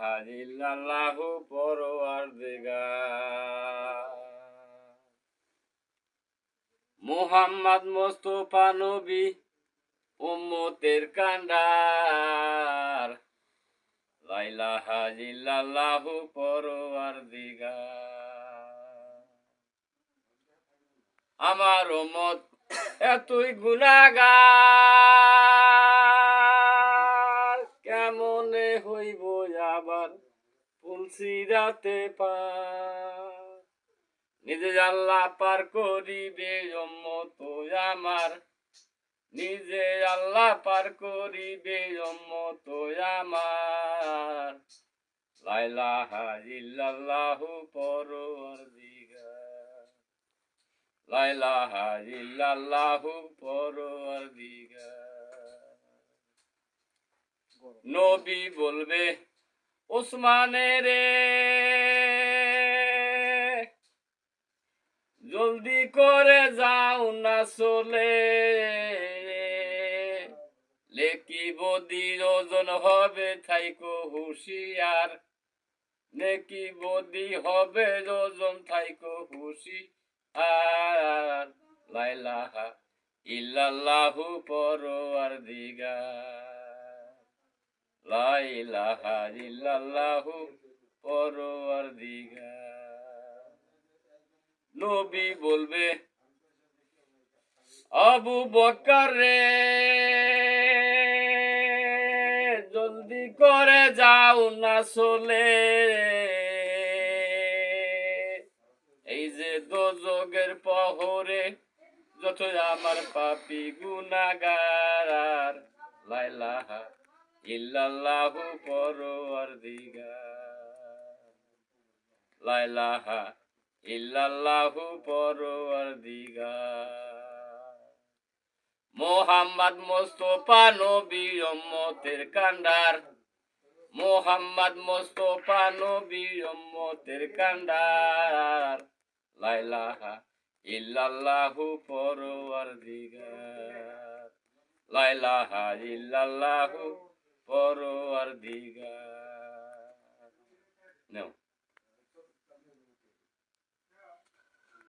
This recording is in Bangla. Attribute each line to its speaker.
Speaker 1: হাজিল্লাহু পরওয়ার দিগা মুহাম্মদ মোস্তফা নবী উম্মতের কান্ডার। লাইলা হাজিল্লাহু পরওয়ার দিগা আমার মত এতই গুণাগার হইব আবার পুলসি রাতে নিজে আল্লাহ পার করিবে অম্মত আমার। নিজে আল্লাহ পার করিবে অম্মত আমার। লাইলা হাজিল্লাহু পরওয়ার দিগা লাইলাহা ইল্লাল্লাহু পরওয়ারদিগার। নবী বলবে, ওসমানে জলদি করে যাও না চলে। লেকি বদি ওজন হবে, থাইকো হুশিয়ার। নেকি বদি হবে ওজন, থাইকো হুশি আর লাইলাহা ইল্লাল্লাহু পরওয়ার দিগা লাইলাহা ইল্লাল্লাহু পরওয়ার দিগা নবী বলবে, আবু বকর, জলদি করে যাও না চলে। এই যে দোজগের পহরে যত আমার পাপি গুনাগার লাইলাহা ইল্লাল্লাহু পরওয়ার লাইলাহা ইল্লাল্লাহু পরওয়ার মোহাম্মদ মোস্তফা নবী উম্মতের কান্ডার। মোহাম্মদ মোস্তফা নবী উম্মতের কান্ডার। লাইলাহা ইল্লাল্লাহু পরওয়ার লাইলাহা ইল্লাল্লাহু পরওয়ার দিগা নেও।